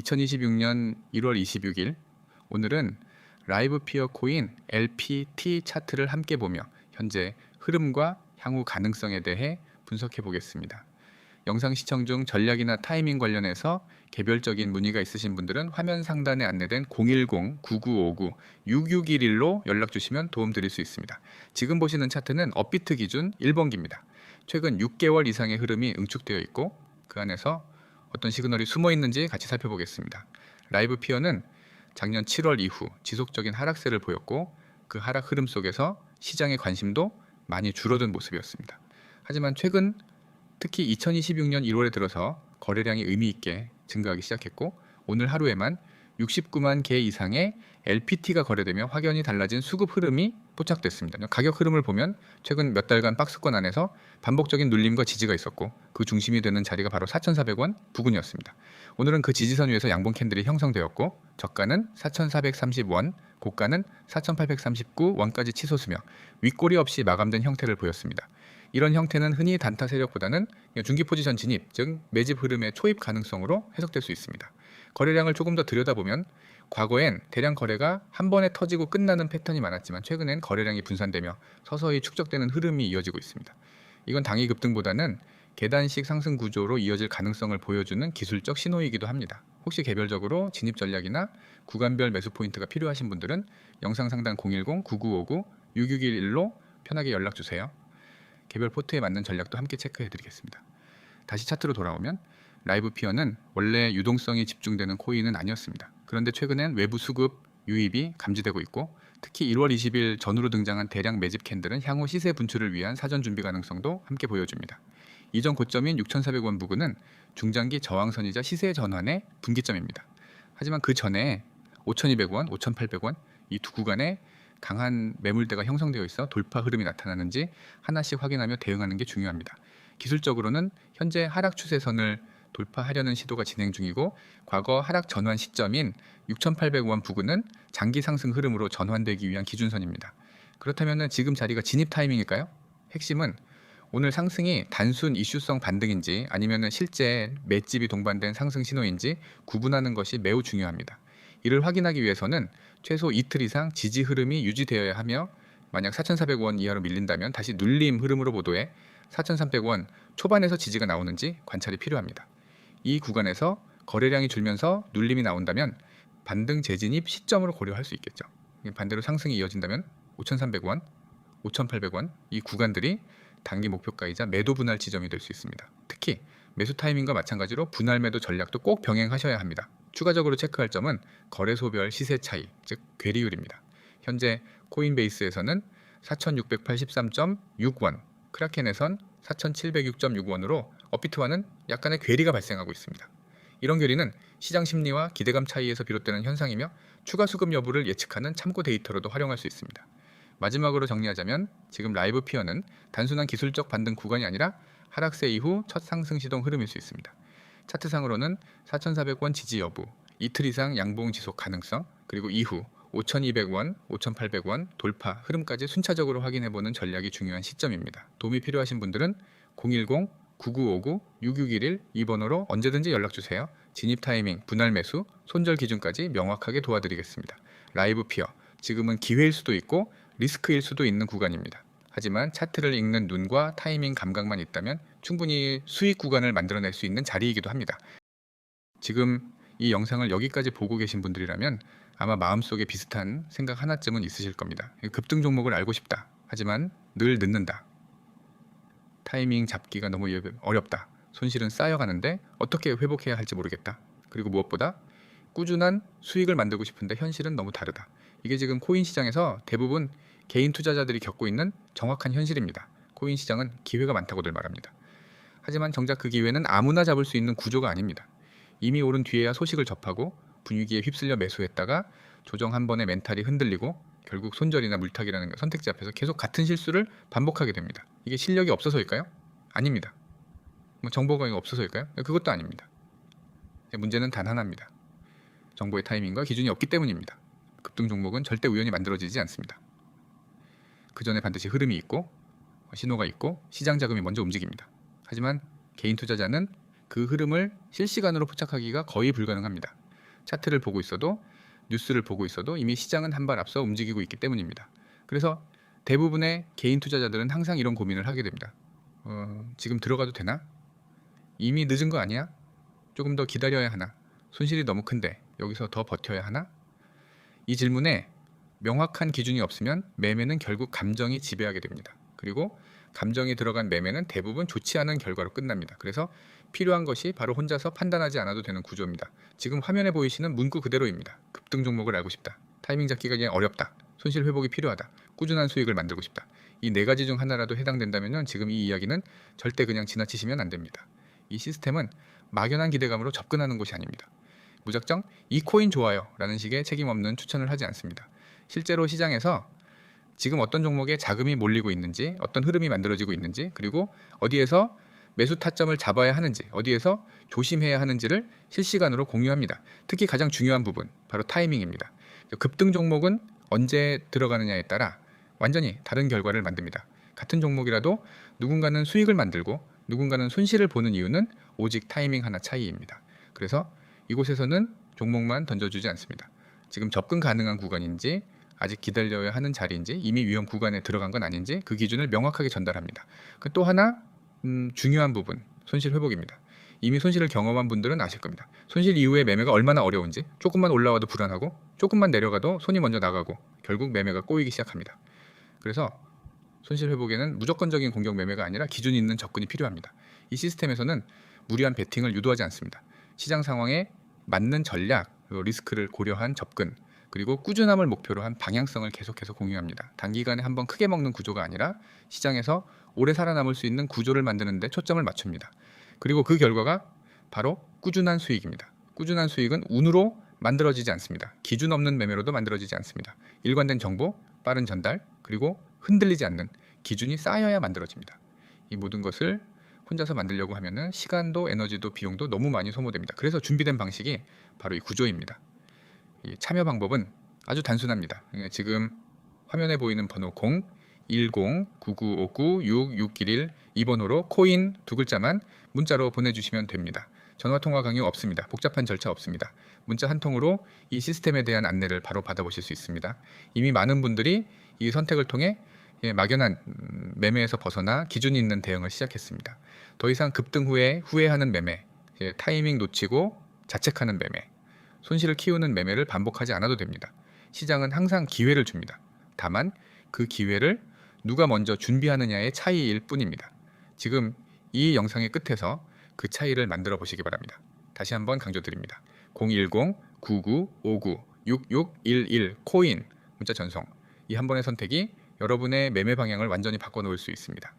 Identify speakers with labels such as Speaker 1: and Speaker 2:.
Speaker 1: 2026년 1월 26일 오늘은 라이브 피어 코인 LPT 차트를 함께 보며 현재 흐름과 향후 가능성에 대해 분석해 보겠습니다. 영상 시청 중 전략이나 타이밍 관련해서 개별적인 문의가 있으신 분들은 화면 상단에 안내된 010-9959-6611로 연락 주시면 도움 드릴 수 있습니다. 지금 보시는 차트는 업비트 기준 1번기입니다. 최근 6개월 이상의 흐름이 응축되어 있고 그 안에서 어떤 시그널이 숨어 있는지 같이 살펴보겠습니다. 라이브 피어는 작년 7월 이후 지속적인 하락세를 보였고 그 하락 흐름 속에서 시장의 관심도 많이 줄어든 모습이었습니다. 하지만 최근 특히 2026년 1월에 들어서 거래량이 의미 있게 증가하기 시작했고 오늘 하루에만 69만 개 이상의 LPT가 거래되며 확연히 달라진 수급 흐름이 포착됐습니다. 가격 흐름을 보면 최근 몇 달간 박스권 안에서 반복적인 눌림과 지지가 있었고 그 중심이 되는 자리가 바로 4,400원 부근이었습니다. 오늘은 그 지지선 위에서 양봉 캔들이 형성되었고 저가는 4,430원, 고가는 4,839원까지 치솟으며 윗꼬리 없이 마감된 형태를 보였습니다. 이런 형태는 흔히 단타 세력보다는 중기 포지션 진입, 즉 매집 흐름의 초입 가능성으로 해석될 수 있습니다. 거래량을 조금 더 들여다보면 과거엔 대량 거래가 한 번에 터지고 끝나는 패턴이 많았지만 최근엔 거래량이 분산되며 서서히 축적되는 흐름이 이어지고 있습니다. 이건 당위 급등보다는 계단식 상승 구조로 이어질 가능성을 보여주는 기술적 신호이기도 합니다. 혹시 개별적으로 진입 전략이나 구간별 매수 포인트가 필요하신 분들은 영상 상단 010-9959-6611로 편하게 연락 주세요. 개별 포트에 맞는 전략도 함께 체크해 드리겠습니다. 다시 차트로 돌아오면 라이브 피어는 원래 유동성이 집중되는 코인은 아니었습니다. 그런데 최근엔 외부 수급 유입이 감지되고 있고 특히 1월 20일 전후로 등장한 대량 매집 캔들은 향후 시세 분출을 위한 사전 준비 가능성도 함께 보여줍니다. 이전 고점인 6,400원 부근은 중장기 저항선이자 시세 전환의 분기점입니다. 하지만 그 전에 5,200원, 5,800원 이 두 구간에 강한 매물대가 형성되어 있어 돌파 흐름이 나타나는지 하나씩 확인하며 대응하는 게 중요합니다. 기술적으로는 현재 하락 추세선을 돌파하려는 시도가 진행 중이고 과거 하락 전환 시점인 6,800원 부근은 장기 상승 흐름으로 전환되기 위한 기준선입니다. 그렇다면 지금 자리가 진입 타이밍일까요? 핵심은 오늘 상승이 단순 이슈성 반등인지 아니면 실제 맷집이 동반된 상승 신호인지 구분하는 것이 매우 중요합니다. 이를 확인하기 위해서는 최소 이틀 이상 지지 흐름이 유지되어야 하며 만약 4,400원 이하로 밀린다면 다시 눌림 흐름으로 보도해 4,300원 초반에서 지지가 나오는지 관찰이 필요합니다. 이 구간에서 거래량이 줄면서 눌림이 나온다면 반등 재진입 시점으로 고려할 수 있겠죠. 반대로 상승이 이어진다면 5,300원, 5,800원 이 구간들이 단기 목표가이자 매도 분할 지점이 될 수 있습니다. 특히 매수 타이밍과 마찬가지로 분할 매도 전략도 꼭 병행하셔야 합니다. 추가적으로 체크할 점은 거래소별 시세 차이, 즉 괴리율입니다. 현재 코인베이스에서는 4,683.6원, 크라켄에선 4,706.6원으로 업비트와는 약간의 괴리가 발생하고 있습니다. 이런 괴리는 시장 심리와 기대감 차이에서 비롯되는 현상이며 추가 수급 여부를 예측하는 참고 데이터로도 활용할 수 있습니다. 마지막으로 정리하자면 지금 라이브 피어는 단순한 기술적 반등 구간이 아니라 하락세 이후 첫 상승 시동 흐름일 수 있습니다. 차트상으로는 4,400원 지지 여부, 이틀 이상 양봉 지속 가능성, 그리고 이후 5,200원, 5,800원 돌파 흐름까지 순차적으로 확인해보는 전략이 중요한 시점입니다. 도움이 필요하신 분들은 010 9959-6611이 번호로 언제든지 연락주세요. 진입 타이밍, 분할 매수, 손절 기준까지 명확하게 도와드리겠습니다. 라이브 피어, 지금은 기회일 수도 있고 리스크일 수도 있는 구간입니다. 하지만 차트를 읽는 눈과 타이밍 감각만 있다면 충분히 수익 구간을 만들어낼 수 있는 자리이기도 합니다. 지금 이 영상을 여기까지 보고 계신 분들이라면 아마 마음속에 비슷한 생각 하나쯤은 있으실 겁니다. 급등 종목을 알고 싶다. 하지만 늘 늦는다. 타이밍 잡기가 너무 어렵다. 손실은 쌓여가는데 어떻게 회복해야 할지 모르겠다. 그리고 무엇보다 꾸준한 수익을 만들고 싶은데 현실은 너무 다르다. 이게 지금 코인 시장에서 대부분 개인 투자자들이 겪고 있는 정확한 현실입니다. 코인 시장은 기회가 많다고들 말합니다. 하지만 정작 그 기회는 아무나 잡을 수 있는 구조가 아닙니다. 이미 오른 뒤에야 소식을 접하고 분위기에 휩쓸려 매수했다가 조정 한 번에 멘탈이 흔들리고 결국 손절이나 물타기라는 선택지 앞에서 계속 같은 실수를 반복하게 됩니다. 이게 실력이 없어서일까요? 아닙니다. 뭐 정보가 없어서일까요? 그것도 아닙니다. 문제는 단 하나입니다. 정보의 타이밍과 기준이 없기 때문입니다. 급등 종목은 절대 우연히 만들어지지 않습니다. 그 전에 반드시 흐름이 있고 신호가 있고 시장 자금이 먼저 움직입니다. 하지만 개인 투자자는 그 흐름을 실시간으로 포착하기가 거의 불가능합니다. 차트를 보고 있어도 뉴스를 보고 있어도 이미 시장은 한 발 앞서 움직이고 있기 때문입니다. 그래서 대부분의 개인 투자자들은 항상 이런 고민을 하게 됩니다. 어, 지금 들어가도 되나? 이미 늦은 거 아니야? 조금 더 기다려야 하나? 손실이 너무 큰데 여기서 더 버텨야 하나? 이 질문에 명확한 기준이 없으면 매매는 결국 감정이 지배하게 됩니다. 그리고 감정이 들어간 매매는 대부분 좋지 않은 결과로 끝납니다. 그래서 필요한 것이 바로 혼자서 판단하지 않아도 되는 구조입니다. 지금 화면에 보이시는 문구 그대로입니다. 급등 종목을 알고 싶다. 타이밍 잡기가 그냥 어렵다. 손실 회복이 필요하다. 꾸준한 수익을 만들고 싶다. 이 네 가지 중 하나라도 해당된다면 지금 이 이야기는 절대 그냥 지나치시면 안 됩니다. 이 시스템은 막연한 기대감으로 접근하는 것이 아닙니다. 무작정 이 코인 좋아요 라는 식의 책임 없는 추천을 하지 않습니다. 실제로 시장에서 지금 어떤 종목에 자금이 몰리고 있는지, 어떤 흐름이 만들어지고 있는지, 그리고 어디에서 매수 타점을 잡아야 하는지, 어디에서 조심해야 하는지를 실시간으로 공유합니다. 특히 가장 중요한 부분, 바로 타이밍입니다. 급등 종목은 언제 들어가느냐에 따라 완전히 다른 결과를 만듭니다. 같은 종목이라도 누군가는 수익을 만들고 누군가는 손실을 보는 이유는 오직 타이밍 하나 차이입니다. 그래서 이곳에서는 종목만 던져주지 않습니다. 지금 접근 가능한 구간인지 아직 기다려야 하는 자리인지 이미 위험 구간에 들어간 건 아닌지 그 기준을 명확하게 전달합니다. 그또 하나 음, 중요한 부분 손실 회복입니다. 이미 손실을 경험한 분들은 아실 겁니다. 손실 이후에 매매가 얼마나 어려운지 조금만 올라와도 불안하고 조금만 내려가도 손이 먼저 나가고 결국 매매가 꼬이기 시작합니다. 그래서 손실 회복에는 무조건적인 공격 매매가 아니라 기준 있는 접근이 필요합니다. 이 시스템에서는 무리한 베팅을 유도하지 않습니다. 시장 상황에 맞는 전략, 리스크를 고려한 접근, 그리고 꾸준함을 목표로 한 방향성을 계속해서 공유합니다. 단기간에 한번 크게 먹는 구조가 아니라 시장에서 오래 살아남을 수 있는 구조를 만드는 데 초점을 맞춥니다. 그리고 그 결과가 바로 꾸준한 수익입니다. 꾸준한 수익은 운으로 만들어지지 않습니다. 기준 없는 매매로도 만들어지지 않습니다. 일관된 정보, 빠른 전달, 그리고 흔들리지 않는 기준이 쌓여야 만들어집니다. 이 모든 것을 혼자서 만들려고 하면은 시간도 에너지도 비용도 너무 많이 소모됩니다. 그래서 준비된 방식이 바로 이 구조입니다. 이 참여 방법은 아주 단순합니다. 예, 지금 화면에 보이는 번호 0 1099595661 이번호로 코인 두 글자만 문자로 보내주시면 됩니다. 전화 통화 강요 없습니다. 복잡한 절차 없습니다. 문자 한 통으로 이 시스템에 대한 안내를 바로 받아보실 수 있습니다. 이미 많은 분들이 이 선택을 통해 예, 막연한 음, 매매에서 벗어나 기준이 있는 대응을 시작했습니다. 더 이상 급등 후에 후회하는 매매, 예, 타이밍 놓치고 자책하는 매매, 손실을 키우는 매매를 반복하지 않아도 됩니다. 시장은 항상 기회를 줍니다. 다만 그 기회를 누가 먼저 준비하느냐의 차이일 뿐입니다. 지금 이 영상의 끝에서 그 차이를 만들어 보시기 바랍니다. 다시 한번 강조드립니다. 010-9959-6611 코인 문자 전송 이 한 번의 선택이 여러분의 매매 방향을 완전히 바꿔놓을 수 있습니다.